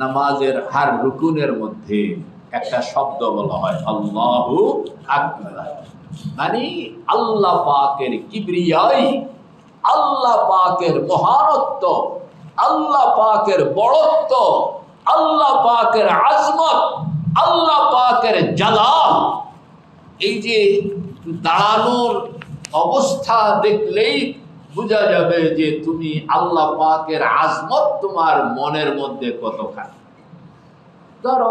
নামাজের হার রুকুনের মধ্যে একটা শব্দ বলা হয়, আল্লাহু মানে আল্লাহ পাকের কিবরিয়াই আল্লাহ পাকের মহানত্ব, আল্লাহ পাকের বড়ত্ব, আল্লাহ পাকের আজমত, আল্লাহ পাকের জালাল। এই যে দাঁড়ানোর অবস্থা দেখলেই বোঝা যাবে যে তুমি আল্লাহ পাকের আজমত তোমার মনের মধ্যে কতখানি। ধরো,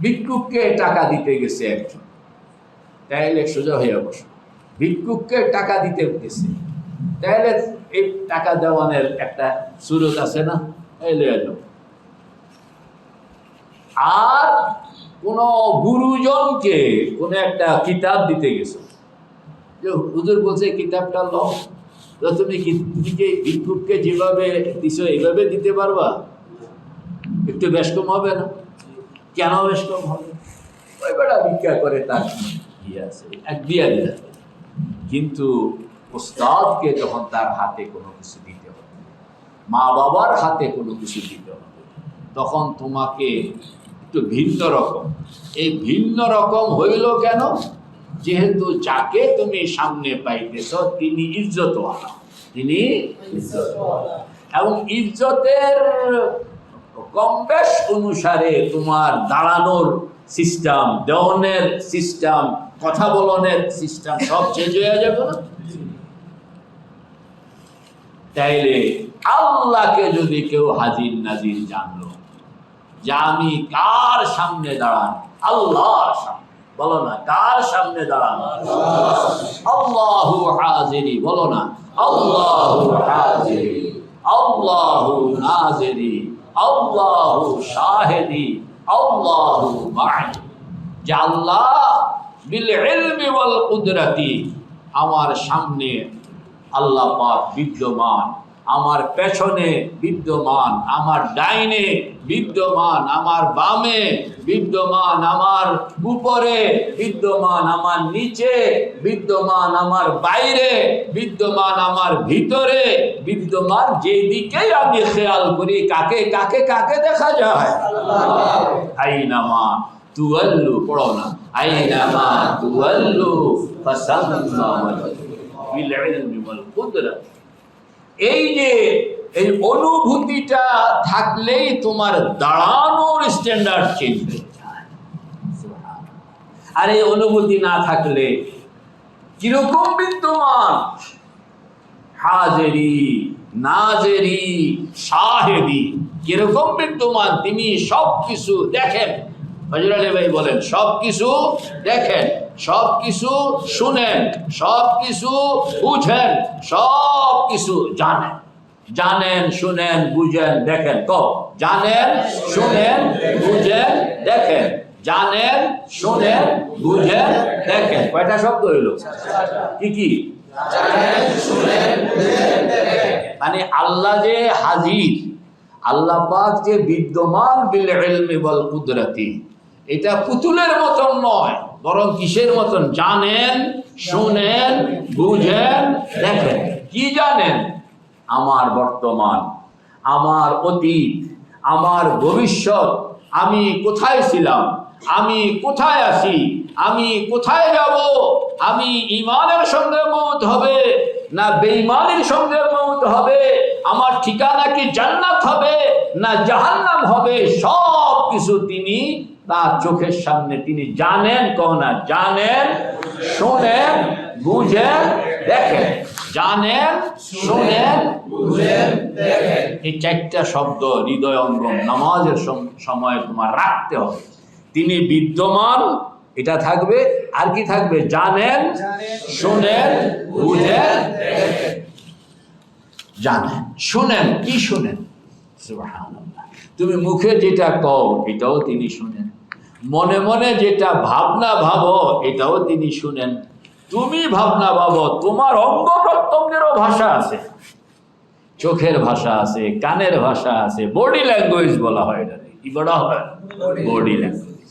ভিক্ষুককে টাকা দিতে গেছে একজন। তাইলে সোজা হয়ে বসো। ভিক্ষুককে টাকা দিতে গেছে। তাহলে এই টাকা দেওয়ানের একটা সুরত আছে না? এলো এলো আর কোন গুরুজনকে কোন একটা কিতাব দিতে গেছো। যে হুজুর বলছে, কিতাবটা ল তো তুমি তুমি কি ভিক্ষুককে যেভাবে দিছো, এইভাবে দিতে পারবা? একটু বেশ হবে না? কেন বেশ হবে? ওই বেটা ভিক্ষা করে তার কি আছে? এক দিয়া দিলা কিন্তু ওস্তাদকে যখন তার হাতে কোনো কিছু দিতে হবে, মা বাবার হাতে কোনো কিছু দিতে হবে, তখন তোমাকে একটু ভিন্ন রকম। এই ভিন্ন রকম হইল কেন? যেহেতু যাকে তুমি সামনে পাইতেছ, তিনি ইজ্জতওয়ালা। তিনি এবং ইজ্জতের কম বেশ অনুসারে তোমার দাঁড়ানোর সিস্টেম, দেওয়ানের সিস্টেম, কথা বলনের সিস্টেম সব চেঞ্জ হয়ে যাবে। না তাইলে আল্লাহকে যদি কেউ হাজির নাজির জানলো যে আমি কার সামনে দাঁড়ান? আল্লাহর সামনে। বলো না, কার সামনে দাঁড়ান? আল্লাহু হাজিরি, বলো না, আল্লাহু হাজিরি, আল্লাহু নাজিরি, আল্লাহু শাহিদি, আল্লাহু মা'i যে আল্লাহ বিল ইলমি ওয়াল কুদরতি, আমার সামনে আল্লাহ পাক বিদ্যমান। আমার পেছনে বিদ্যমান, আমার ডাইনে বিদ্যমান, আমার বামে বিদ্যমান, আমার উপরে বিদ্যমান, আমার নিচে বিদ্যমান, আমার বাইরে বিদ্যমান, আমার ভিতরে বিদ্যমান। যেদিকেই আমি খেয়াল করি, কাকে কাকে কাকে দেখা যায়? তুয়াল্লু, পড়ো না। আইনামা তুয়াল্লু বিল ইলমি ওয়াল কুদরত এই যে, এই অনুভূতিটা থাকলেই তোমার দাঁড়ানোর স্ট্যান্ডার্ড চেঞ্জ হয়ে আর এই অনুভূতি না থাকলে কীরকম বিদ্যমান? হাজেরি, নাজেরি শাহেদি কীরকম বিদ্যমান? তিনি সব কিছু দেখেন। ফজর আলী ভাই বলেন সব কিছু দেখেন সব কিছু শুনেন সব কিছু বুঝেন সব কিছু জানেন। জানেন শুনেন বুঝেন দেখেন ক জানেন শুনেন বুঝেন দেখেন। জানেন শুনেন বুঝেন দেখেন। কয়টা শব্দ হইল? কি কি? মানে আল্লাহ যে হাজির আল্লাহ পাক যে বিদ্যমান বিল ইলমি ওয়াল কুদরতি। এটা পুতুলের মতন নয়, বরং কিসের মতন? জানেন, শুনেন, বুঝেন, দেখেন। কি জানেন? আমার বর্তমান, আমার অতীত, আমার ভবিষ্যৎ। আমি কোথায় ছিলাম? আমি কোথায় আছি? আমি কোথায় যাব? আমি ইমানের সঙ্গে মত হবে না বেঈমানের সঙ্গে মত হবে? আমার ঠিকানা কি জান্নাত হবে না জাহান্নাম হবে? সব কিছু তিনি তার চোখের সামনে তিনি জানেন, কনা জানেন, শোনেন, বুঝেন, দেখেন। জানেন, শোনেন, বুঝেন এই চারটা শব্দ হৃদয় অঙ্গম নামাজের সময় তোমার রাখতে হবে। তিনি বিদ্যমান, এটা থাকবে, আর কি থাকবে? জানেন, শোনেন, বুঝেন জানেন, শুনেন, কি শুনেন। তুমি মুখে যেটা কও, এটাও তিনি শুনেন। মনে মনে যেটা ভাবনা ভাবো এটাও তিনি শুনেন। তুমি ভাবনা ভাবো তোমার অঙ্গ প্রত্যঙ্গেরও ভাষা আছে। চোখের ভাষা আছে কানের ভাষা আছে বডি ল্যাঙ্গুয়েজ বলা হয় এটা কি বলা হয়? Body language.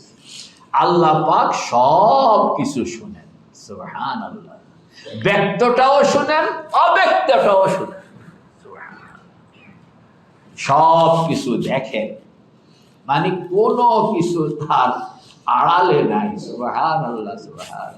আল্লাহ পাক সব কিছু শুনেন সুবহান আল্লাহ ব্যক্তটাও শুনেন অব্যক্তটাও শুনেন। সব কিছু দেখেন। মানে কোনো কিছু তার আড়ালে নাই সুবাহান আল্লাহ সুবাহান।